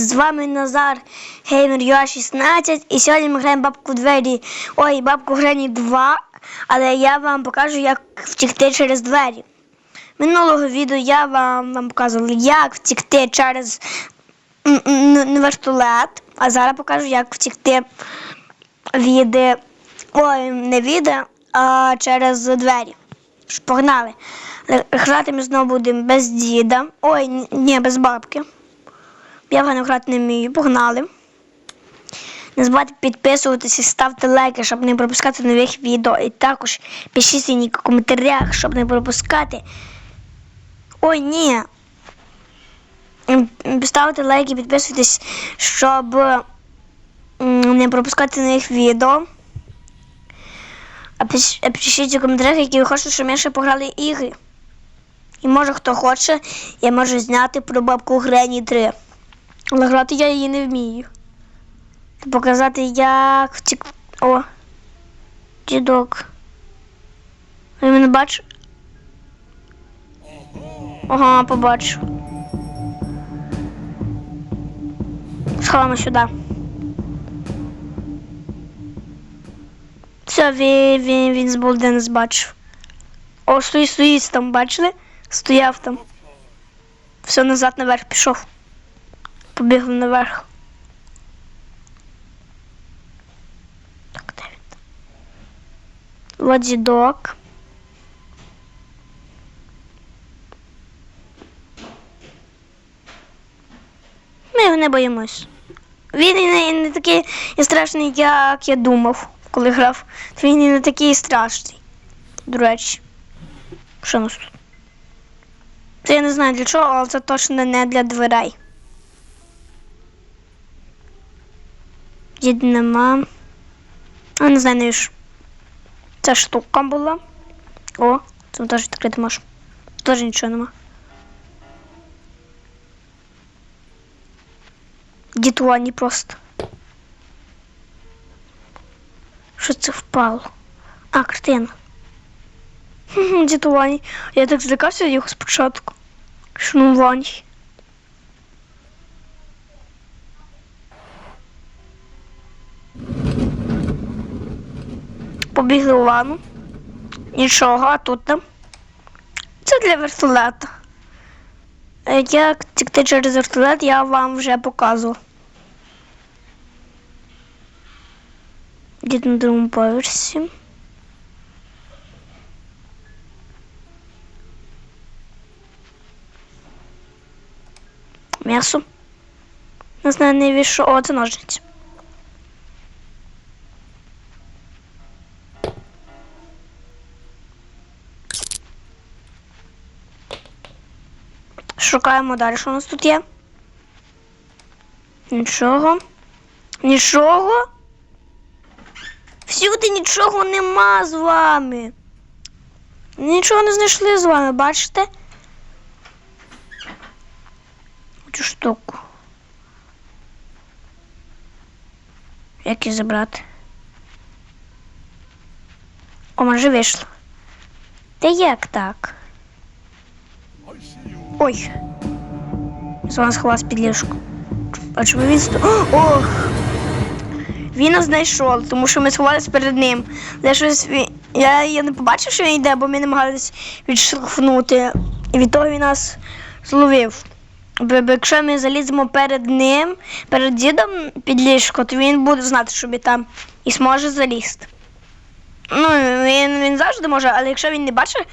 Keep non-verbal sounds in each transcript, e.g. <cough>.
З вами Назар Геймер Юа 16 і сьогодні ми граємо бабку двері. Ой, бабку Грені 2, але я вам покажу, як втікти через двері. Минулого відео я вам, вам показувала, як втікти через вертолет, а зараз покажу, як втікти від. Ой, не від, а через двері. Погнали. Грати ми знову будемо без діда. Ой, ні, без бабки. Я погано грати не вмію. Погнали. Не забувайте підписуватись і ставте лайки, щоб не пропускати нових відео. І також пишіть в коментарях, щоб не пропускати. Ой, ні. Ставте лайки, підписуйтесь, щоб не пропускати нових відео. А пишіть у коментарях, які ви хочете, щоб ми ще пограли ігри. І може хто хоче, я можу зняти про бабку Грені 3. Але грати я її не вмію. Показати, як втік. О. Дідок. Ви мене бачите? Ага, побачу. Сховаємо сюди. Все, він, він, він з Болден нас бачив. О, стоїть, стоїть там, бачили? Стояв там. Все, назад наверх пішов. Побігли наверх. Так, де він? Ми його не боїмось. Він і не, не такий і страшний, як я думав, коли грав. Він і не такий страшний. До речі. Що нас тут? Це я не знаю для чого, але це точно не для дверей. Дід нема. А не знаю, навіщо. Ця штука була. О, це теж відкрити можу. Теж нічого нема. Дід Вані просто. Що це впало? А, картина. Дід Вані. Я так злякався його спочатку. Що ну Вані. Побігли у ванну. Нічого, а тут там. Це для вертолета. Як тікти через вертолет, я вам вже показував. Дід на другому поверсі. М'ясо. Не знаю, не вішу. О, це ножниці. Шукаємо далі, що у нас тут є. Нічого. Нічого. Всюди нічого нема з вами. Нічого не знайшли з вами, бачите? Цю штуку. Як її забрати? О, може вийшло. Та як так? Ой. Звон сховався під ліжко. А чому він сто... <gasps> Ох! Він нас знайшов, тому що ми сховалися перед ним. Але щось я, я не побачив, що він йде, бо ми намагалися відштовхнути. І від того він нас зловив. Бо якщо ми заліземо перед ним, перед дідом під ліжко, то він буде знати, що ми там і зможе залізти. Ну, він, він завжди може, але якщо він не бачить,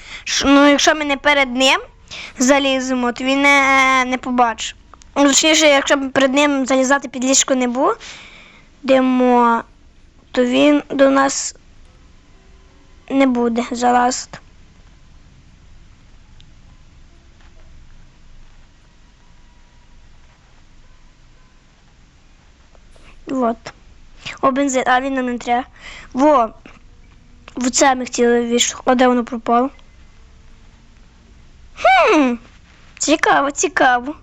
ну, якщо ми не перед ним заліземо, то він не, не побачить. Ну, Точніше, якщо б перед ним залізати під ліжко не будемо, то він до нас не буде залазити. Вот. О, бензин, а він нам не треба. Во. В це ми хотіли вішати. А де воно пропало? Хм. Цікаво, цікаво.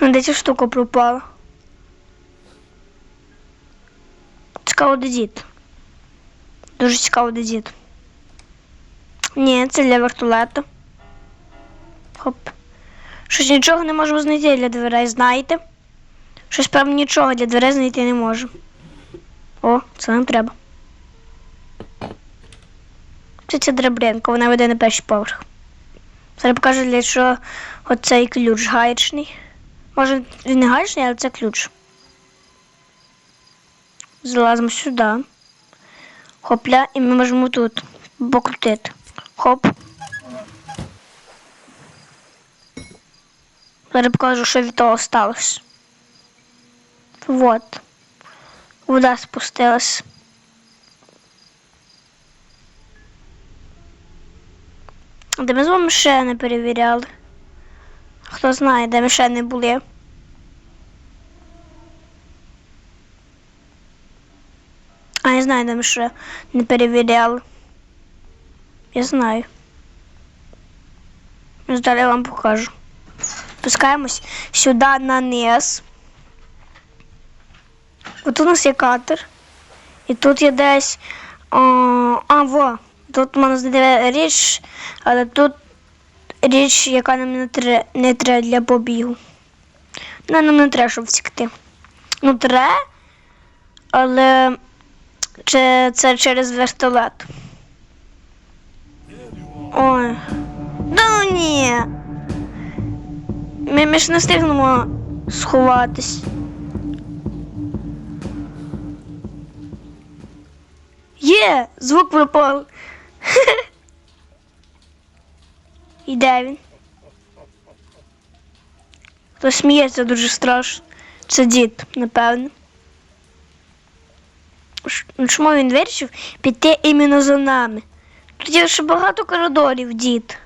Ну, де ця штука пропала? Цікаво, де дід. Дуже цікаво, де дід. Ні, це для вертолета. Хоп. Щось нічого не можемо знайти для дверей, знаєте? Щось прям нічого для дверей знайти не можу. О, це нам треба. Це ця драбинка, вона веде на перший поверх. Зараз покажу, для чого оцей ключ гаєчний. Може, він не гаєчний, але це ключ. Залазимо сюди. Хопля, і ми можемо тут покрутити. Хоп. Зараз покажу, що від того сталося. Вот. Вода спустилась. Де ми з вами ще не перевіряли. Хто знає, де ми ще не були. А я знаю, де ми ще не перевіряли. Я знаю. Ось Далі я вам покажу. Спускаємось сюди на низ. От у нас є катер. І тут є десь. О, а, во. Тут можна знайти річ, але тут річ, яка нам не треба, не треба для побігу. Ну, нам не треба, щоб втікти. Ну, треба, але чи це через вертолет. Ой. Да ну ні. Ми, ми ж не встигнемо сховатись. Є, звук пропав. <laughs> І де він? Хто сміється дуже страшно. Це дід, напевно. Ну, Чому він вирішив піти іменно за нами? Тут є ще багато коридорів, дід.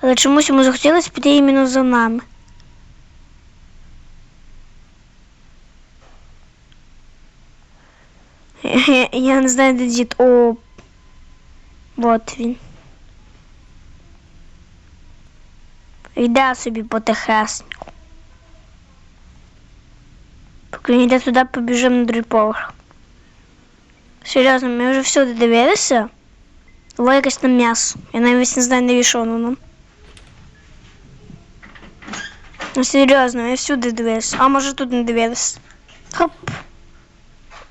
Але чомусь йому захотілося піти іменно за нами. Я, <laughs> я не знаю, де дід. О. От він. Йде собі потихесеньку. Поки він йде туди, побіжимо на другий поверх. Серйозно, ми вже всюди дивилися. Во якесь там м'ясо. Я навіть не знаю, навіщо воно нам. Ну серйозно, я всюди дивився. А може тут не дивилися. Хоп.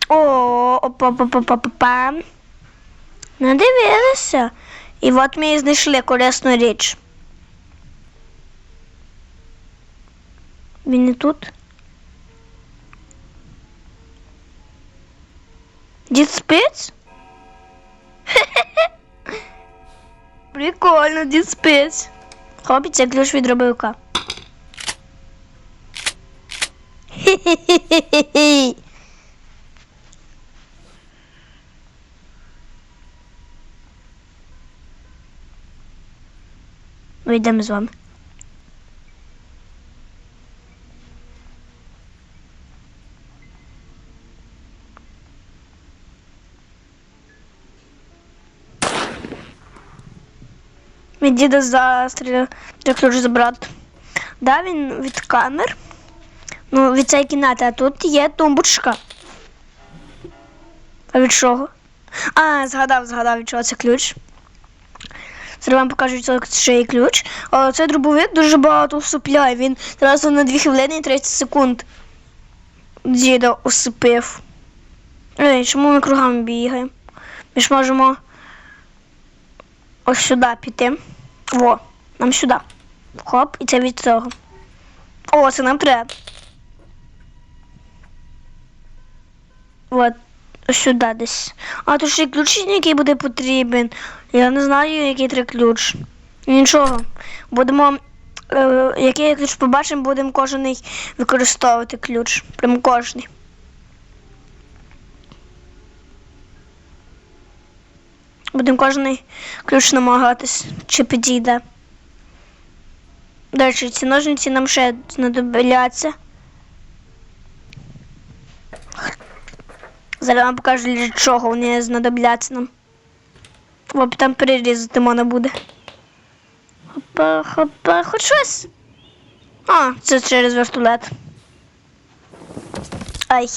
О, опа Па па па па па Не дивилися. І от ми і знайшли корисну річ. Він не тут. Дід спить? <laughs> Прикольно, дід спить. Хоп, і ключ від дробовика. Ми з вами. Від діда застріляв для ключ забрати. Да, він від камер. Ну, від цієї кімнати, а тут є тумбочка. А від чого? А, згадав, згадав, від чого це ключ. Зараз вам покажу, ще є ключ. Цей дробовик дуже багато усипляє. Він одразу на 2 хвилини і 30 секунд діда усипив. Ей, чому ми кругами бігаємо? Ми ж можемо ось сюди піти. Во, нам сюди. Хоп, і це від цього. О, це нам треба. От, сюди десь. А тут ще й ключ, який буде потрібен. Я не знаю, який треба ключ. Нічого. Будемо. Е, який ключ побачимо, будемо кожен використовувати ключ. Прям кожний. Будемо кожен ключ намагатись, чи підійде. Речі, ці ножниці нам ще знадобляться. Зараз вам покажу, для чого вони знадобляться нам. Бо там перерізати можна буде. Хопа, хопа, хоч щось. А, це через вертолет. Ай,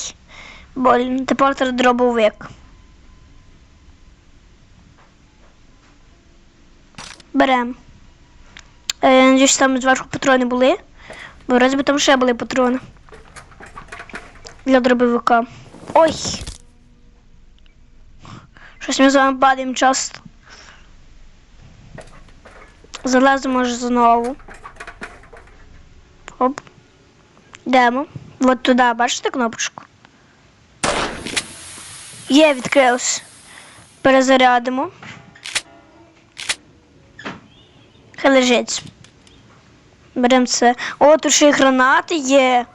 больно. Тепер дробовик. Берем. Е, Я надіюсь, там зверху патрони були. Бо вроді би там ще були патрони. для дробовика. Ой. Щось ми з вами падаємо часто. Залазимо ж знову. Оп. Йдемо. От туди, бачите кнопочку? Є, відкрилось. Перезарядимо. Хай лежить. Беремо це. О, тут ще й гранати є.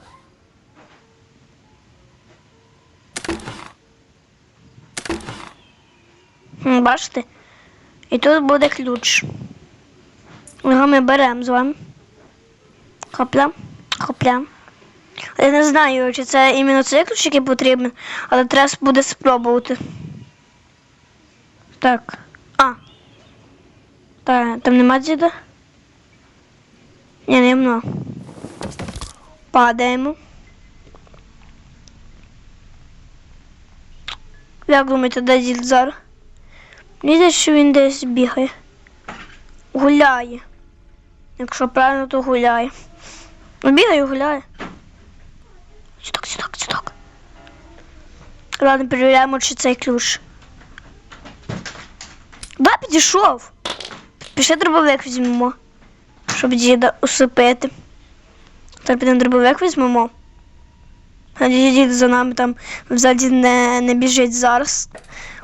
Бачите? І тут буде ключ. Його ми беремо з вами. Хопля, хопля. Я не знаю, чи це іменно цей ключ, який потрібен, але треба буде спробувати. Так. А. Так, там нема діда? Ні, нема. Падаємо. Як думаєте, де дід зараз? Мені що він десь бігає. Гуляє. Якщо правильно, то гуляє. Ну, бігає, гуляє. Сюдок, сюдок, сюдок. Ладно, перевіряємо, чи цей ключ. Да, підійшов. Пішли дробовик візьмемо, щоб діда усипити. Тепер підемо дробовик візьмемо. А дід за нами там взагалі не, не біжить зараз.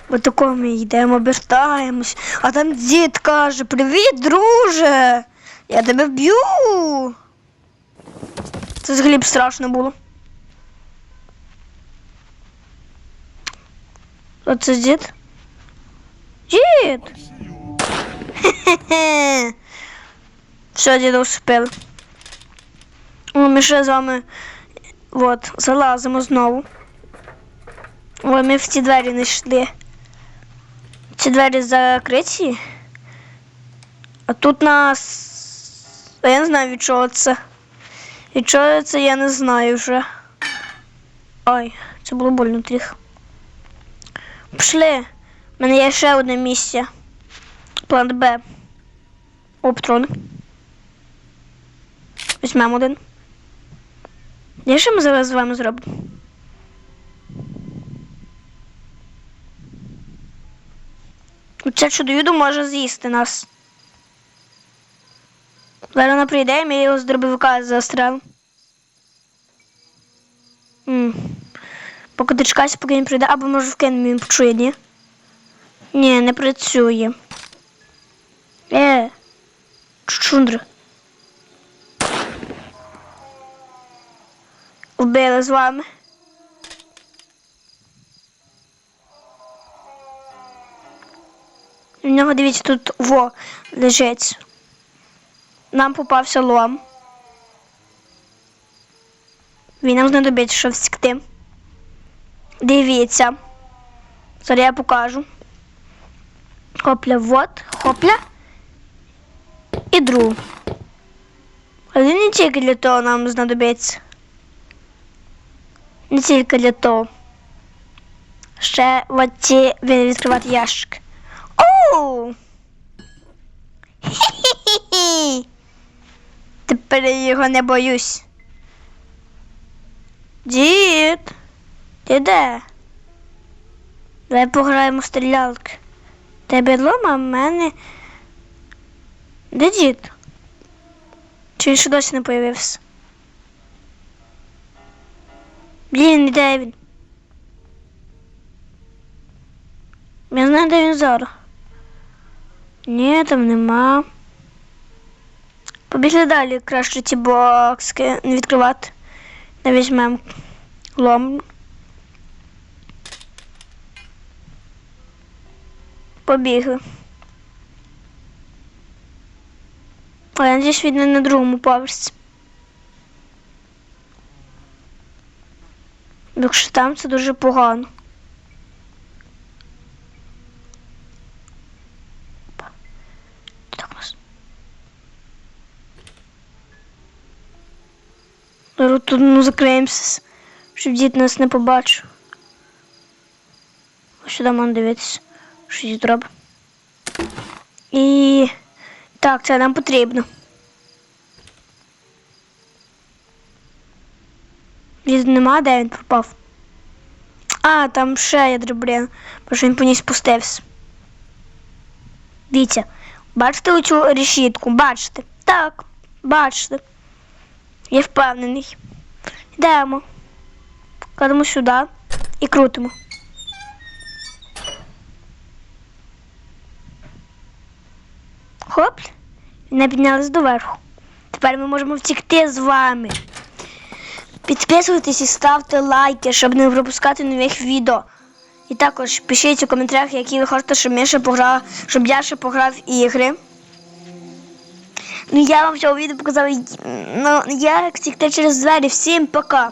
Бо тако ми йдемо, обертаємось, а там дід каже: Привіт, друже! Я тебе вб'ю. Це взагалі б страшно було. Оце дід? Дід! Хе-хе. <laughs> Все, діда успіли. О, ми ще з вами от, залазимо знову. Ой, ми в ці двері не йшли. Ці двері закриті. А тут нас. А я не знаю від чого це. Від чого це я не знаю вже. Ой, це було больно тріх. Пішли. У мене є ще одне місце. План Б. Оптрон. Візьмемо один. Я що ми зараз з вами зробимо? Це чудо може з'їсти нас. Вона прийде, і ми його з дробовика застрелимо. Поки дочекайся, поки він прийде, або може вкинемо він почує, ні? Ні, не працює. Е. Чундра. Вбили з вами. У нього, дивіться, тут во лежить. Нам попався лом. Він нам знадобиться, щоб втекти. Дивіться. Зараз я покажу. Хопля, вот, хопля. І другу. Але не тільки для того нам знадобиться. Не тільки для того. Ще от ці відкривати ящик. Оу! Хі-хі-хі! Тепер я його не боюсь. Дід, ти де? Давай пограємо в стрілялки. Тебе лома, в мене. Де дід? Чи він ще досі не появився? Блін, де він? Я знаю, де він зараз. Ні, там нема. Побігли далі, краще ці бокски не відкривати. Не візьмемо лом. Побігли. А я надіюсь, він не на другому поверсі. Якщо там це дуже погано. Тут ну, закриємося, щоб дід нас не побачив. Сюди можна дивитися, що дід робить. І так, це нам потрібно. Він нема, де він пропав. А, там ще є дріблін, бо що він по ній спустився. Дивіться, бачите оцю решітку? Бачите? Так, бачите. Я впевнений. Йдемо. Кладемо сюди і крутимо. Хоп, не піднялись доверху. Тепер ми можемо втікти з вами. Підписуйтесь і ставте лайки, щоб не пропускати нових відео. І також пишіть у коментарях, які ви хочете, щоб я ще пограв, щоб я ще пограв ігри. Ну я вам в цьому відео показав, ну, як втікти через двері. Всім пока!